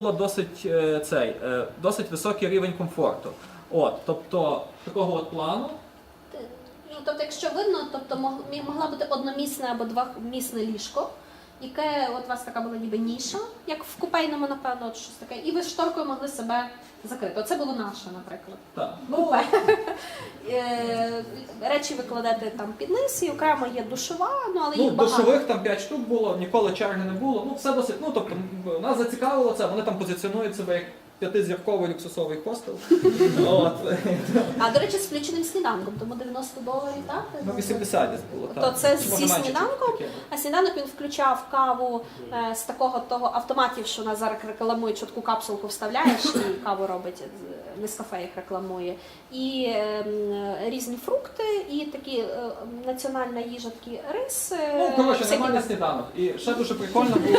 було досить е, цей, е, досить високий рівень комфорту. От, тобто такого от плану. Ну, тобто, якщо видно, тобто мог- могла бути одномісне або двомісне ліжко, яке от у вас така була ніби ніша, як в купейному, напевно, от щось таке, і ви шторкою могли себе закрити. Оце було наше, наприклад. Так. Купе. Е, Речі ви кладете там під низ, і окремо є душова, ну але Ну, їх багато. душових там 5 штук було, ніколи черги не було. Ну, все досить. Ну, тобто, нас зацікавило це, вони там позиціонують себе як п'ятизірковий люксусовий хостел. От. А до речі, з включеним сніданком, тому 90 доларів, так? Ну, 80 десь було. То так. це зі менше сніданком? таке. А сніданок він включав каву е, з такого того автоматів, що нас зараз рекламують, що таку капсулку вставляєш і каву робить з- Нескафе їх рекламує. І е, м, різні фрукти, і такі е, національна їжа, такий рис. е, Ну, коротше, всякі нормальний там- сніданок. І ще дуже прикольно було.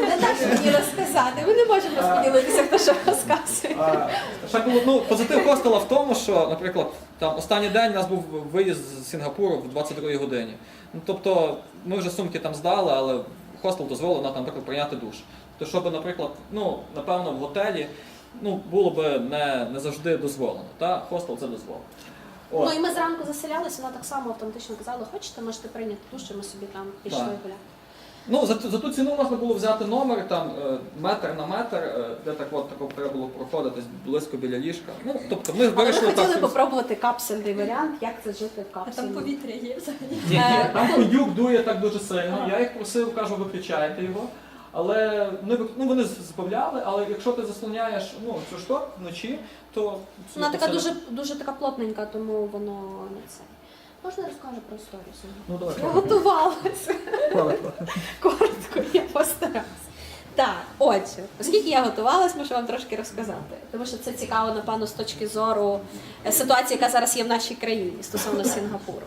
Не даш мені розказати. Ми не можемо розподілитися, хто що розказує. Ще було ну, позитив хостела в тому, що, наприклад, там останній день у нас був виїзд з Сінгапуру в 22 годині. Ну, тобто, ми вже сумки там здали, але хостел дозволив нам, наприклад, прийняти душ. То щоб, наприклад, ну, напевно, в готелі ну, було би не, не завжди дозволено. Та? Хостел це дозволено. От. Ну і ми зранку заселялися, вона так само автоматично казала, хочете, можете прийняти душ, і ми собі там пішли гуляти. Ну, за, за ту ціну можна було взяти номер там е, метр на метр, е, де так от тако треба було проходити близько біля ліжка. Ну, тобто ми Але ми хотіли так. попробувати капсульний варіант, як це жити в А там повітря є взагалі. Ні, ні, Е, там кондюк дує так дуже сильно. Ага. Я їх просив, кажу, виключайте його. Але вони, ну, вони збавляли, але якщо ти заслоняєш ну, цю шторку вночі, то Вона така дуже, дуже така плотненька, тому воно не це. Можна я розкажу про історію сьогодні? Ну, давай, Я готувалася. коротко. Коротко, я постаралася. Так, отже, оскільки я готувалась, можу вам трошки розказати. Тому що це цікаво, напевно, з точки зору е, ситуації, яка зараз є в нашій країні стосовно Сінгапуру.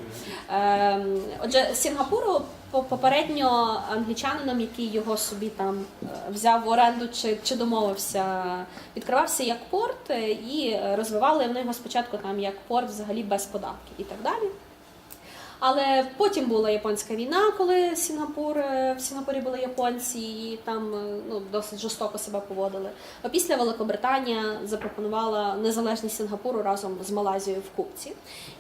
Ем, Отже, Сінгапуру попередньо англічанином, який його собі там е, взяв в оренду чи, чи домовився, відкривався як порт е, і розвивали вони його спочатку там як порт взагалі без податків і так далі. Але потім була японська війна, коли Сінгапур е, в Сінгапурі були японці, і там е, ну досить жорстоко себе поводили. А після Великобританія запропонувала незалежність Сінгапуру разом з Малайзією в купці.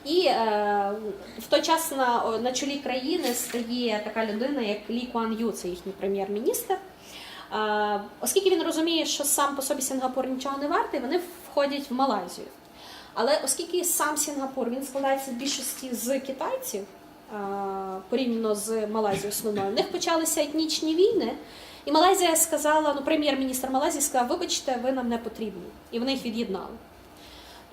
І е, в той час на, на чолі країни стає така людина, як Лі Куан Ю, це їхній прем'єр-міністр. Е, оскільки він розуміє, що сам по собі Сінгапур нічого не вартий, вони входять в Малайзію. Але оскільки сам Сінгапур він складається в більшості з китайців, порівняно з Малайзією основною, в них почалися етнічні війни. І Малайзія сказала, ну прем'єр-міністр Малайзії сказав, вибачте, ви нам не потрібні. І вони їх від'єднали.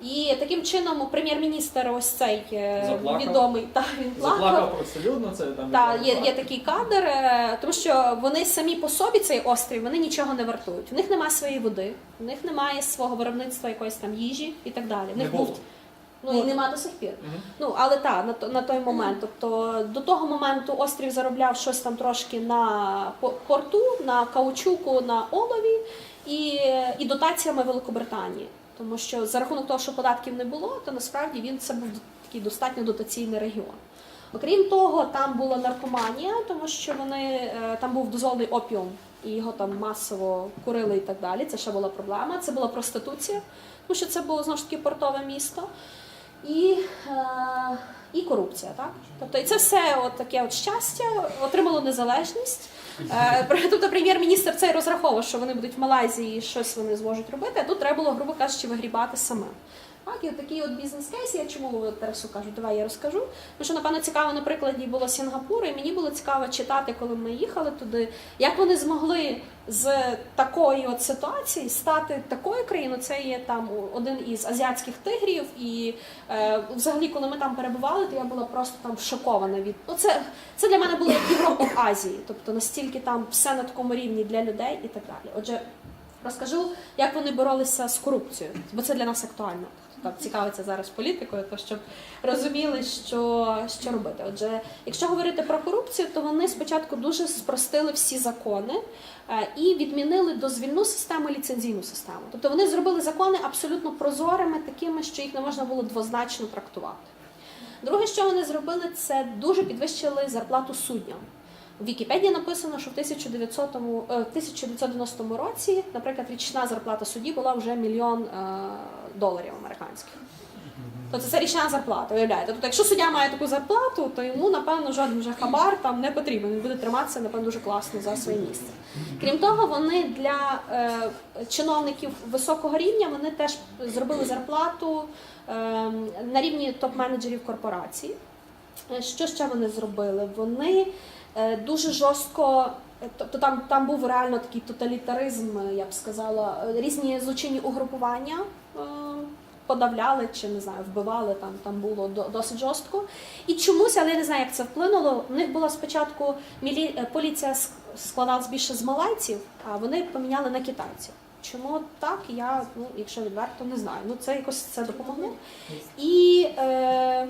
І таким чином прем'єр-міністр ось цей е, Заплакав. відомий, та він плакав. Заплакав простолюдно, це там. Так, є, є такий кадр, е, тому що вони самі по собі, цей острів, вони нічого не вартують. В них немає своєї води, в них немає свого виробництва якоїсь там їжі і так далі. В Не них було. був ну і нема до сих пір. Мгм. Ну але так, на, на той момент. Тобто до того моменту острів заробляв щось там трошки на по- порту, на каучуку, на олові і, і дотаціями Великобританії. Тому що за рахунок того, що податків не було, то насправді він це був такий достатньо дотаційний регіон. Окрім того, там була наркоманія, тому що вони е, там був дозволений опіум, і його там масово курили і так далі. Це ще була проблема. Це була проституція, тому що це було знову ж таки портове місто. І, е, і корупція, так? Тобто, і це все от таке от щастя, отримало незалежність. Е, тобто прем'єр-міністр цей розраховував, що вони будуть в Малайзії щось вони зможуть робити, а тут треба було, грубо кажучи, вигрібати самим. Так, і такий от бізнес-кейс, я чому Тарасу кажу, давай я розкажу. Тому що, напевно, цікаво на прикладі було Сінгапуру, і мені було цікаво читати, коли ми їхали туди, як вони змогли з такої от ситуації стати такою країною. Це є там один із азіатських тигрів. І е, взагалі, коли ми там перебували, то я була просто там шокована від ну, це, це для мене було як Європа в Азії, тобто настільки там все на такому рівні для людей і так далі. Отже, розкажу, як вони боролися з корупцією, бо це для нас актуально. Так цікавиться зараз політикою, то щоб розуміли, що, що робити. Отже, якщо говорити про корупцію, то вони спочатку дуже спростили всі закони е, і відмінили дозвільну систему, ліцензійну систему. Тобто вони зробили закони абсолютно прозорими, такими, що їх не можна було двозначно трактувати. Друге, що вони зробили, це дуже підвищили зарплату суддям. В Вікіпедії написано, що в 1900, е, 1990 році, наприклад, річна зарплата судді була вже мільйон е, доларів американських. Тобто це річна зарплата, уявляєте. Тобто, якщо суддя має таку зарплату, то йому, напевно, жоден вже хабар там не потрібен. Він буде триматися, напевно, дуже класно за своє місце. Крім того, вони для е, чиновників високого рівня вони теж зробили зарплату е, на рівні топ-менеджерів корпорацій. Е, Що ще вони зробили? Вони е, дуже жорстко, е, тобто там, там був реально такий тоталітаризм, я б сказала, Е, різні злочинні угрупування. Подавляли чи не знаю, вбивали там, там було до- досить жорстко. І чомусь, але я не знаю, як це вплинуло. В них була спочатку мілі... е, поліція складалась більше з малайців, а вони поміняли на китайців. Чому так? Я ну, якщо відверто не знаю. Ну це якось це допомогло. І е,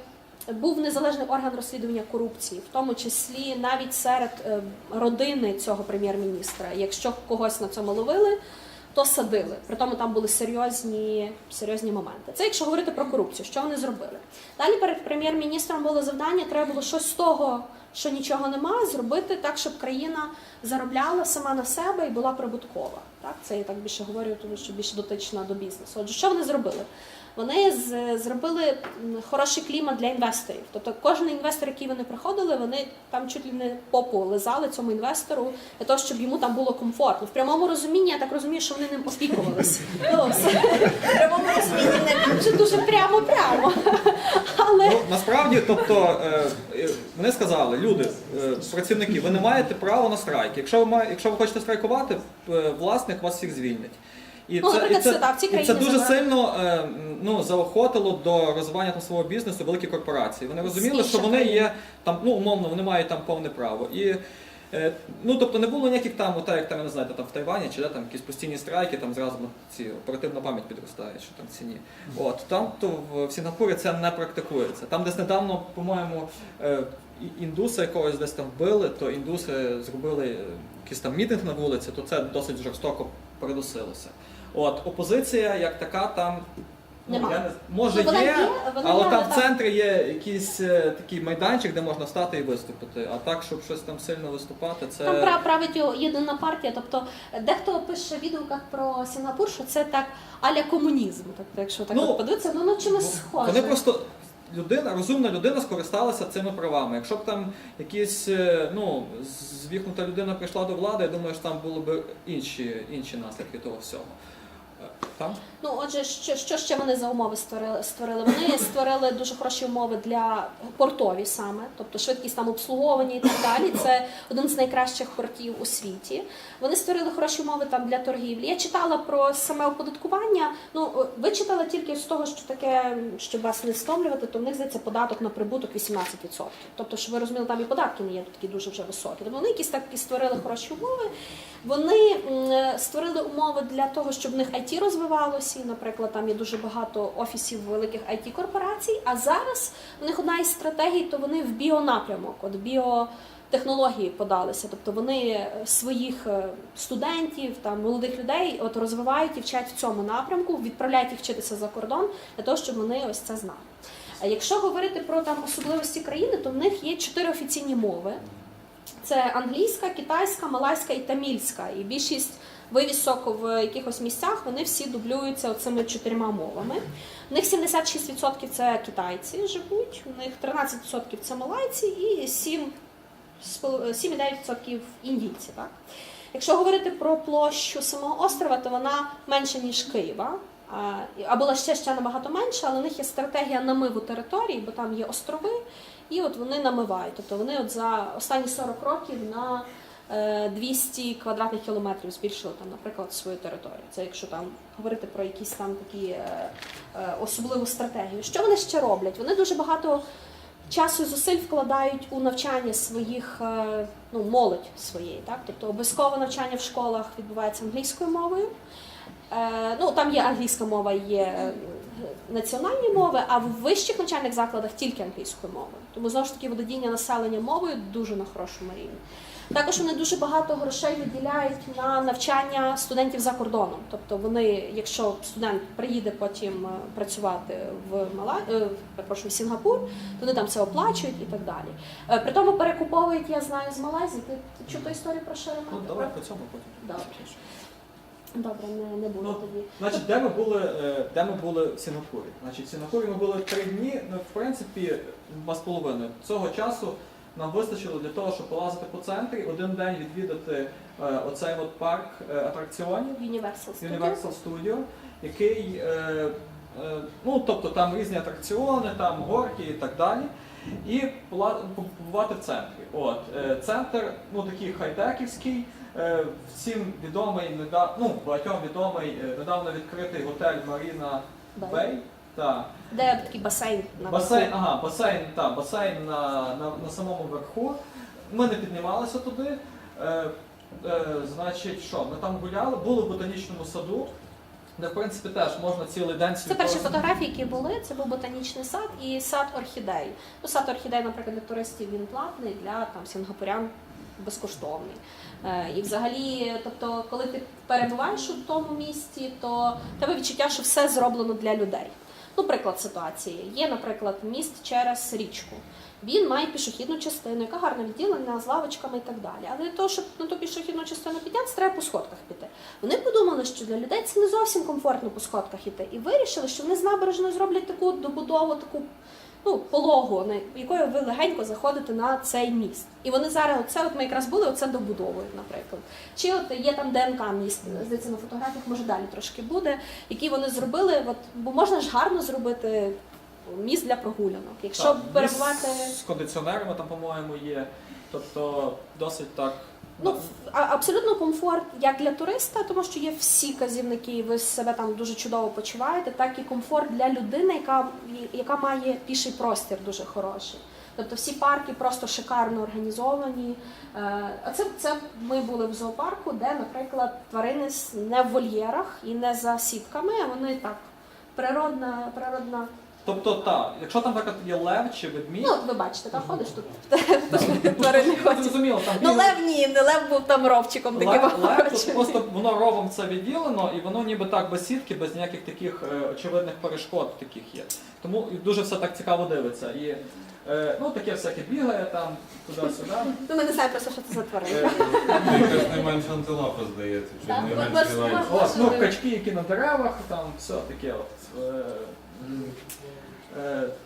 був незалежний орган розслідування корупції, в тому числі навіть серед е, родини цього прем'єр-міністра. Якщо когось на цьому ловили, то садили. При тому там були серйозні, серйозні моменти. Це якщо говорити про корупцію, що вони зробили. Далі перед прем'єр-міністром було завдання, треба було щось з того, що нічого немає, зробити так, щоб країна заробляла сама на себе і була прибуткова. Так, це я так більше говорю, тому що більше дотична до бізнесу. Отже, що вони зробили? Вони з- зробили хороший клімат для інвесторів. Тобто кожен інвестор, який вони приходили, вони там чуть ли не попу лизали цьому інвестору для того, щоб йому там було комфортно. В прямому розумінні я так розумію, що вони ним опікувалися. Ну, в прямому розумінні не дуже дуже прямо-прямо. Але Ну, насправді, тобто, е, е, вони сказали, люди, е, працівники, ви не маєте права на страйк. Якщо ви, має- якщо ви хочете страйкувати, е, власник вас всіх звільнить. І Ну, наприклад, це так, і це дуже зараз. сильно е, ну, заохотило до розвивання там свого бізнесу великі корпорації. Вони розуміли, Інших що вони є там, ну умовно, вони мають там повне право. І ну тобто не було ніяких там, отак, як там, я не знаю, там в Тайвані чи де там якісь постійні страйки, там зразу ну, ці оперативна пам'ять підростає, що там ціні. От там то в, в Сінгапурі це не практикується. Там десь недавно, по-моєму, е, і- індуса якогось десь там вбили, то індуси зробили е, якийсь там мітинг на вулиці, то це досить жорстоко передусилося. От опозиція як така там. Ну, я не, може Ну, є, є, але там в центрі є якийсь е, такий майданчик, де можна стати і виступити. А так, щоб щось там сильно виступати, це Там пра- править єдина партія. Тобто дехто пише в відгуках про Сінгапур, що це так аля комунізм. Тобто, якщо так Ну, подивитися, ну, ну чимось схоже. Вони просто людина, розумна людина скористалася цими правами. Якщо б там якісь е, ну, звіхнута людина прийшла до влади, я думаю, що там були б інші, інші наслідки того всього. Е, Ну, отже, що, що ще вони за умови створили? створили? Вони створили дуже хороші умови для портові саме, тобто швидкість там обслуговування і так далі. Це один з найкращих портів у світі. Вони створили хороші умови там для торгівлі. Я читала про саме оподаткування. Ну, ви читали тільки з того, що таке, щоб вас не стомлювати, то в них здається податок на прибуток 18%. Тобто, що ви розуміли, там і податки не є такі дуже вже високі. Тобто вони якісь такі створили хороші умови. Вони створили умови для того, щоб в них IT розвивалося. Наприклад, там є дуже багато офісів великих it корпорацій. А зараз в них одна із стратегій, то вони в біонапрямок, от біотехнології подалися. Тобто вони своїх е, студентів, там молодих людей от розвивають і вчать в цьому напрямку, відправляють їх вчитися за кордон для того, щоб вони ось це знали. А якщо говорити про там особливості країни, то в них є чотири офіційні мови. Це англійська, китайська, малайська і тамільська. І більшість вивісок в якихось місцях вони всі дублюються цими чотирма мовами. В них 76% це китайці живуть, у них 13% це малайці і 7 7,9% індійці. Так? Якщо говорити про площу самого острова, то вона менша, ніж Києва. А, була ще ще набагато менша, але у них є стратегія намиву територій, бо там є острови, і от вони намивають. Тобто вони от за останні 40 років на 200 квадратних кілометрів збільшили там, наприклад, свою територію. Це якщо там говорити про якісь там такі е, е, особливу стратегію. Що вони ще роблять? Вони дуже багато часу і зусиль вкладають у навчання своїх е, ну, молодь своєї. Так? Тобто обов'язкове навчання в школах відбувається англійською мовою. Е, ну, там є англійська мова, є е, національні мови, а в вищих навчальних закладах тільки англійською мовою. Тому знову ж таки володіння населення мовою дуже на хорошому рівні. Також вони дуже багато грошей виділяють на навчання студентів за кордоном. Тобто вони, якщо студент приїде потім е, працювати в Мала... е, в Сінгапур, то вони там все оплачують і так далі. Е, При тому перекуповують, я знаю, з Малайзії. Ти, чув ту історію про Шеремета? Ну, давай по цьому потім. Добре. Не, не буду Ну, тоді. Значить, де ми були, е, де ми були в Сінгапурі? Значить, в Сінгапурі ми були три дні, ну, в принципі, два з половиною. Цього часу нам вистачило для того, щоб полазити по центрі, один день відвідати е, оцей от парк е, атракціонів Universal Studios. Universal Studio, який, е, е, ну, тобто там різні атракціони, там горки і так далі. І пола- побувати в центрі. От, е, центр, ну такий хай-теківський, всім відомий, неда- ну, багатьом відомий, е, недавно відкритий готель Маріна Бей. Бей. Та, Де такий басейн на басейн, ага, басейн, та, басейн на, на, на самому верху. Ми не піднімалися туди. Е, е, значить, що, ми там гуляли, були в ботанічному саду, де в принципі теж можна цілий день Це перші фотографії, які були. Це був ботанічний сад і сад орхідей. Ну, сад орхідей, наприклад, для туристів він платний, для там сінгапурян безкоштовний. Е, і взагалі, тобто, коли ти перебуваєш у тому місті, то тебе відчуття, що все зроблено для людей. Ну, приклад ситуації. Є, наприклад, міст через річку. Він має пішохідну частину, яка гарно відділена з лавочками і так далі. Але для того, щоб на ту пішохідну частину піднятися, треба по сходках піти. Вони подумали, що для людей це не зовсім комфортно по сходках іти, і вирішили, що вони з набережної зроблять таку добудову, таку ну, пологу, якою ви легенько заходите на цей міст. І вони зараз, оце от ми якраз були, оце добудовують, наприклад. Чи от є там ДНК міст, здається, на фотографіях, може далі трошки буде, які вони зробили, от, бо можна ж гарно зробити міст для прогулянок. Якщо Так, перебувати. міст з кондиціонерами там, по-моєму, є. Тобто досить так. Ну, абсолютно комфорт як для туриста, тому що є всі казівники, і ви себе там дуже чудово почуваєте, так і комфорт для людини, яка, яка має піший простір дуже хороший. Тобто всі парки просто шикарно організовані. Е, А це, це ми були в зоопарку, де, наприклад, тварини не в вольєрах і не за сітками, а вони так. Природна, природна. Тобто, так, якщо там наприклад, є лев чи ведмідь, Ну, от ви бачите, там ходиш тут. Тварини ну, ходять. зрозуміло, там Ну, лев ні, не лев був там ровчиком таким. Лев, лев тут просто воно ровом це відділено, і воно ніби так без сітки, без ніяких таких е, очевидних перешкод таких є. Тому дуже все так цікаво дивиться. І е, ну таке всяке бігає там, туди-сюди. Ну, ми не знаємо просто, що це за тварина. Е, Якась не менш антилопа, здається, чи Так, не от менш бачите, крилась. Ну, качки, які на деревах, там все таке. От, е,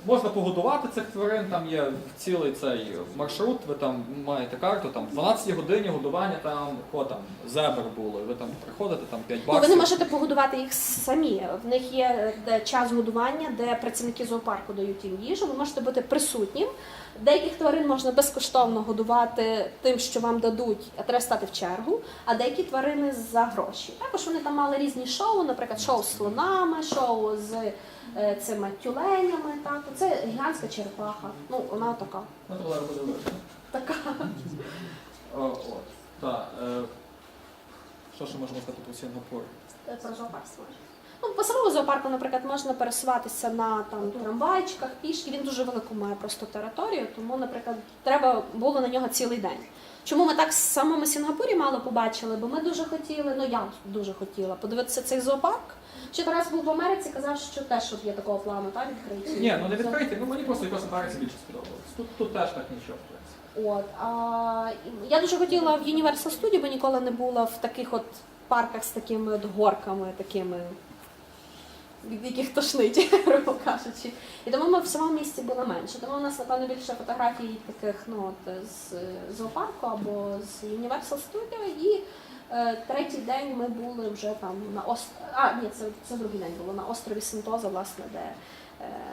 можна погодувати цих тварин, там є цілий цей маршрут, ви там маєте карту, там 12 годині годування, там, о, там зебр були, ви там приходите, там 5 Ну, ви не можете погодувати їх самі. В них є е, час годування, де працівники зоопарку дають їм їжу. Ви можете бути присутнім. Деяких тварин можна безкоштовно годувати тим, що вам дадуть, а треба стати в чергу, а деякі тварини за гроші. Також вони там мали різні шоу, наприклад, шоу з слонами, шоу з е, цими тюленями. Так, це гігантська черепаха. Ну, вона така. Ну, то. Така. О, от, так. Е, що ще можна сказати про Сінгапур? Е, Про зоопарк може. Ну, по самому зоопарку, наприклад, можна пересуватися на там трамвайчиках, пішки. Він дуже велику має просто територію, тому, наприклад, треба було на нього цілий день. Чому ми так в самому Сінгапурі мало побачили? Бо ми дуже хотіли, ну я дуже хотіла подивитися цей зоопарк. Ще Тарас був в Америці, казав, що теж от є такого плану, так, відкриті. Ні, ну не відкриті, ну мені просто якось Америці більше сподобалось. Тут, тут теж так нічого, в принципі. От, а, я дуже хотіла в Universal Studio, бо ніколи не була в таких от парках з такими от горками, такими, від яких тошнить, грубо кажучи. І тому ми в самому місці були менше. Тому у нас, напевно, більше фотографій таких ну, от, з зоопарку або з Universal Studio. І е, третій день ми були вже там на острові. А, ні, це, це другий день було на острові Синтоза, власне, де. Е,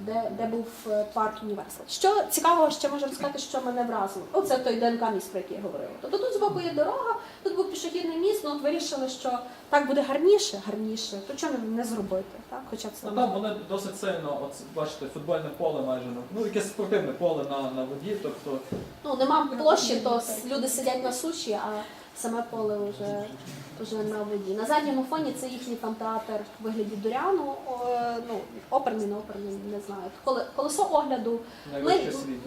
де, де був е, парк Універсал. Що цікавого ще можу розказати, що мене вразило. Оце той ДНК міст, про який я говорила. Тобто тут збоку є дорога, тут був пішохідний міст, ну от вирішили, що так буде гарніше, гарніше, то чого не зробити, так? Хоча це Ну там вони досить сильно, от бачите, футбольне поле майже, ну, ну якесь спортивне поле на, на воді, тобто ну нема площі, то люди сидять на суші, а саме поле вже, вже на воді. На задньому фоні це їхній там театр в вигляді Дуряну, о, ну, оперний, не оперний, не знаю. Коле- Колесо огляду ми,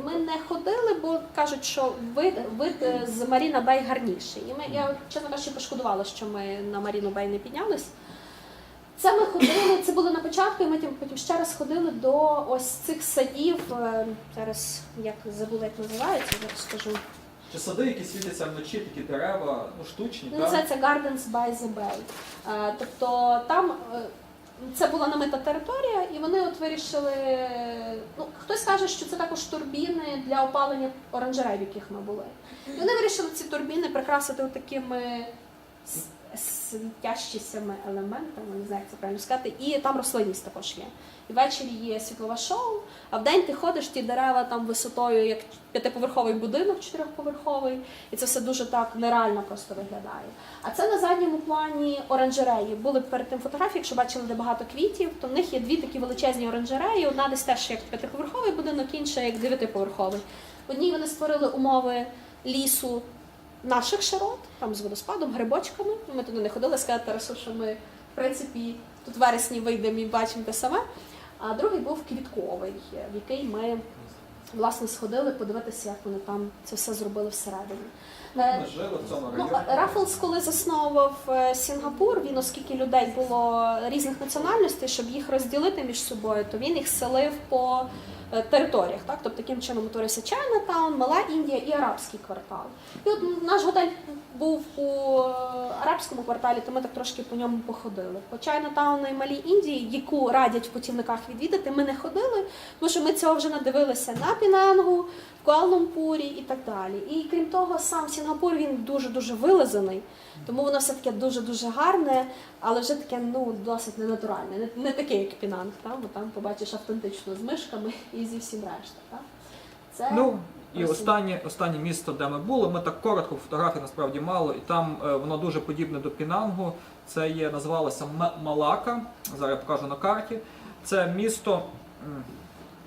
ми не ходили, бо кажуть, що вид, вид е, з Маріна Бей гарніший. І ми, я, чесно кажучи, пошкодувала, що ми на Маріну Бей не піднялись. Це ми ходили, це було на початку, і ми тим- потім ще раз ходили до ось цих садів. е, Зараз як забула, як називається, зараз скажу. Чи сади, які світяться вночі, такі дерева, ну штучні, Ну, так? Називається Gardens by the Bay. Е, Тобто там е, це була намита територія, і вони от вирішили. Ну, хтось каже, що це також турбіни для опалення оранжерей, в яких ми були. І вони вирішили ці турбіни прикрасити такими світящими елементами, не знаю, як це правильно сказати, і там рослинність також є. І ввечері є світлове шоу, а вдень ти ходиш, ті дерева там висотою, як п'ятиповерховий будинок, чотирьохповерховий, і це все дуже так нереально просто виглядає. А це на задньому плані оранжереї. Були перед тим фотографії, якщо бачили, де багато квітів, то в них є дві такі величезні оранжереї. Одна десь теж як п'ятиповерховий будинок, інша як дев'ятиповерховий. В одній вони створили умови лісу наших широт, там з водоспадом, грибочками. Ми туди не ходили, сказати Тарасу, що ми, в принципі, тут в вересні вийдемо і бачимо те саме. А другий був квітковий, в який ми власне сходили подивитися, як вони там це все зробили всередині. Е, жили в цьому Ну, районі. Раффлс, коли засновував е, Сінгапур, він, оскільки людей було різних національностей, щоб їх розділити між собою, то він їх селив по територіях. Так? Тобто таким чином утворився Чайнатаун, Мала Індія і арабський квартал. І от наш готель був у е, арабському кварталі, то ми так трошки по ньому походили. По Чайнатауну і Малій Індії, яку радять в путівниках відвідати, ми не ходили, тому що ми цього вже надивилися на Пінангу, в Куала-Лумпурі і так далі. І крім того, сам Сінгапур він дуже дуже вилизаний, тому воно все таке дуже дуже гарне, але вже таке ну досить ненатуральне, не, не таке, як Пінанг, там, бо там побачиш автентично з мишками і зі всім решта. Так? Це Ну, і останнє, останнє місто, де ми були, ми так коротко, фотографій насправді мало, і там е, воно дуже подібне до Пінангу. Це є, називалося Малака. Зараз я покажу на карті. Це місто.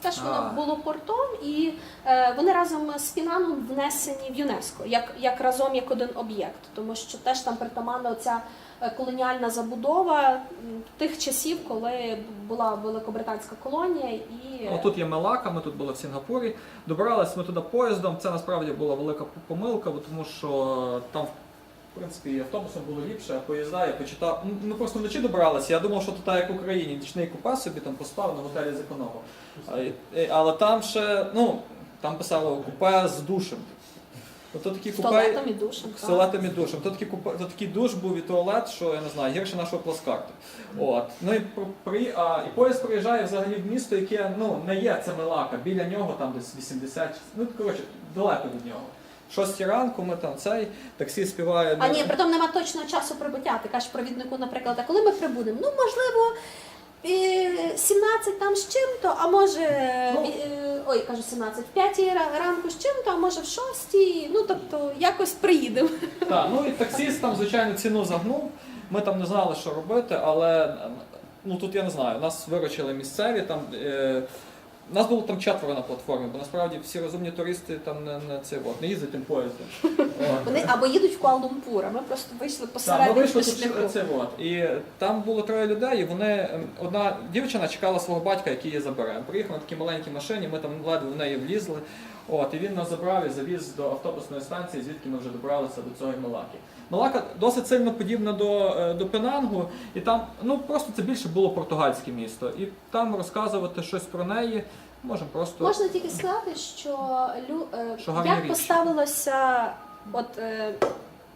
Теж воно А. було портом, і е, вони разом з Пінангом внесені в ЮНЕСКО, як, як разом як один об'єкт, тому що теж там притаманна оця е, колоніальна забудова м, тих часів, коли була великобританська колонія, і Ну, тут є Мелака, ми тут були в Сінгапурі. Добирались ми туди поїздом. Це насправді була велика помилка, бо тому що там. В принципі, і автобусом було ліпше, а поїзда я почитав. Ну, Ми просто вночі добиралися. Я думав, що тут так, як в Україні, нічний купе собі там поспав на готелі зекономив. А, і- Але там ще, ну, там писало купе з душем. Ото такі з купе туалетом і душем. з так. туалетом і душем. То такий, купе, то такий душ був і туалет, що я не знаю, гірше нашого плацкарту. От. Ну і при, при, а, і поїзд приїжджає взагалі в місто, яке ну, не є це Мелака. Біля нього там десь 80, ну коротше, далеко від нього. Шостій ранку ми там цей таксі співає. А ні, притом нема точного часу прибуття. Ти кажеш провіднику, наприклад, а коли ми прибудемо? Ну, можливо, е, 17 там з чим-то, а може, Ну. е, ой, кажу 17, в 5 ранку з чим-то, а може в 6, ну тобто якось приїдемо. Так, ну і таксіст там, звичайно, ціну загнув. Ми там не знали, що робити, але ну тут я не знаю, нас виручили місцеві. Там, е, нас було там четверо на платформі, бо насправді всі розумні туристи там не, не, це, от, не їздять тим поїздом. Вони або їдуть в Куала-Лумпур, а ми просто вийшли Так, ми посередині вийшли тут шляху. це от. І там було троє людей, і вони ем, одна дівчина чекала свого батька, який її забере. Приїхав на такій маленькій машині, ми там ледве в неї влізли. От, і він нас забрав і завіз до автобусної станції, звідки ми вже добралися до цього Малаки. Малака досить сильно подібна до, е, до Пенангу, і там ну просто це більше було португальське місто. І там розказувати щось про неї можемо просто. Можна тільки сказати, що, лю, е, Що як річ. поставилося. от, е,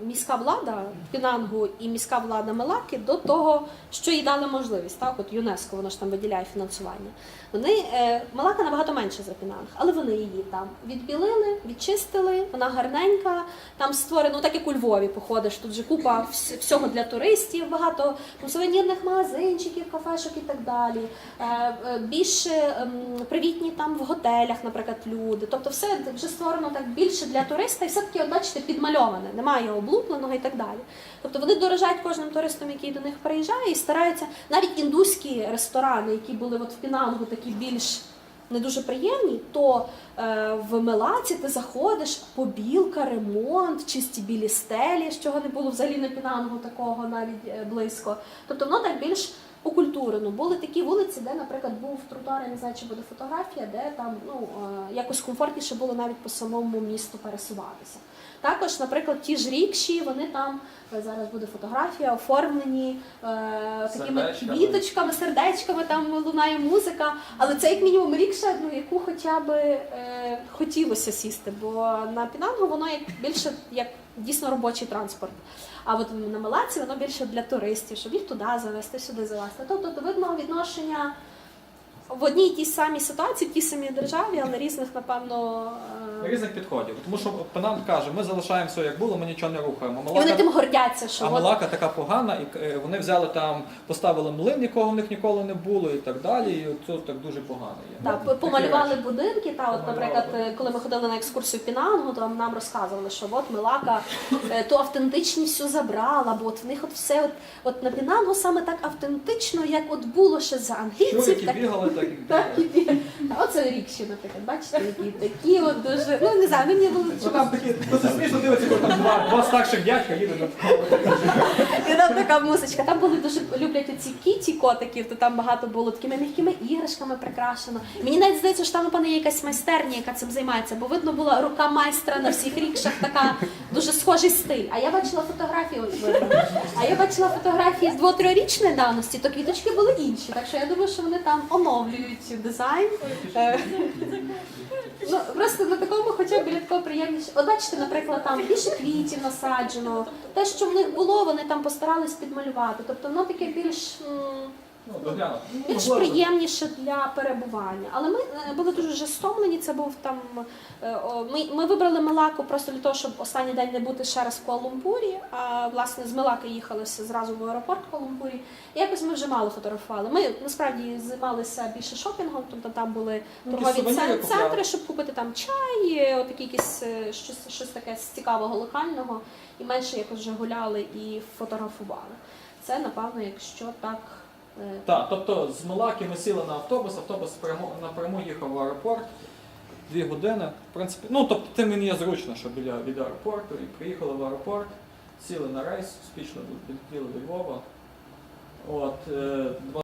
міська влада Пінангу і міська влада Мелаки до того, що їй дали можливість. Так, от ЮНЕСКО, воно ж там виділяє фінансування. Вони е, Малака набагато менше за Пінанг, але вони її там відбілили, відчистили, вона гарненька. Там створено, ну, так як у Львові походиш, тут же купа всього для туристів, багато сувенірних магазинчиків, кафешок і так далі. Е, е, більш ем, привітні там в готелях, наприклад, люди. Тобто все вже створено так більше для туриста, і все-таки, от бачите, підмальоване, немає облупленого і так далі. Тобто вони дорожають кожним туристом, який до них приїжджає, і стараються навіть індуські ресторани, які були от в Пінангу, такі більш не дуже приємні, то е, в Мелаці ти заходиш, побілка, ремонт, чисті білі стелі, з чого не було взагалі на Пінангу такого навіть е, близько. Тобто воно так більш окультурено. Були такі вулиці, де, наприклад, був тротуар, я не знаю, чи буде фотографія, де там ну, е, якось комфортніше було навіть по самому місту пересуватися. Також, наприклад, ті ж рікші, вони там е, зараз буде фотографія, оформлені е, такими Сердечками. квіточками, сердечками, там лунає музика. Але це як мінімум рікша, ну яку хоча б е, хотілося сісти, бо на Пінангу воно як більше як дійсно робочий транспорт. А от на Мелаці воно більше для туристів, щоб їх туди завести, сюди завести. Тобто до видного відношення в одній тій самій ситуації, в тій самій державі, але різних, напевно. е, Різних підходів. Тому що Пенанг каже, ми залишаємо все як було, ми нічого не рухаємо. І вони тим гордяться, що а от така погана, і е, вони взяли там, поставили млин, якого в них ніколи не було, і так далі. І це так дуже погано є. Та, Ну, помалювали речі. будинки. Та, от, Помалювали наприклад, е, коли ми ходили на екскурсію в Пінангу, то нам розказували, що от Милака е, ту автентичність всю забрала, бо от в них от все от, от на Пінангу саме так автентично, як от було ще за англійців. Щурики Так, бігали, так і так і бі- оце рікші, наприклад, бачите, які такі от дуже. Ну не знаю, ну, мені було Ну там такі, ну це смішно дивиться, коли там два, два старших дядька їде на така музичка. Там були дуже люблять оці кіті котиків, то там багато було такими м'якими іграшками прикрашено. Мені навіть здається, що там напевно є якась майстерня, яка цим займається, бо видно була рука майстра на всіх рікшах, така дуже схожий стиль. А я бачила фотографії. А я бачила фотографії з двох-трьорічної давності, то квіточки були інші. Так що я думаю, що вони там оновлюють дизайн. Ну, просто на такому хоча б рядко приємніше. От бачите, наприклад, там більше квітів насаджено. Те, що в них було, вони там постарались підмалювати. Тобто воно таке більш, більш можливо, приємніше для перебування. Але ми е, були дуже вже стомлені. Це був там. е, Ми, ми вибрали Мелаку просто для того, щоб останній день не бути ще раз в Куала-Лумпурі. А власне з Мелаки їхалися зразу в аеропорт Куала-Лумпурі. І якось ми вже мало фотографували. Ми насправді займалися більше шопінгом, тобто там були Ну, торгові центри, щоб купити там чай, отакі якісь е, щось, щось таке з цікавого локального, і менше якось вже гуляли і фотографували. Це напевно, якщо так. Е, Так, тобто з Малаки ми сіли на автобус, автобус напряму їхав в аеропорт. Дві години. В принципі, ну тобто тим мені є зручно, що біля від аеропорту і приїхали в аеропорт, сіли на рейс, успішно долетіли до Львова. От, е,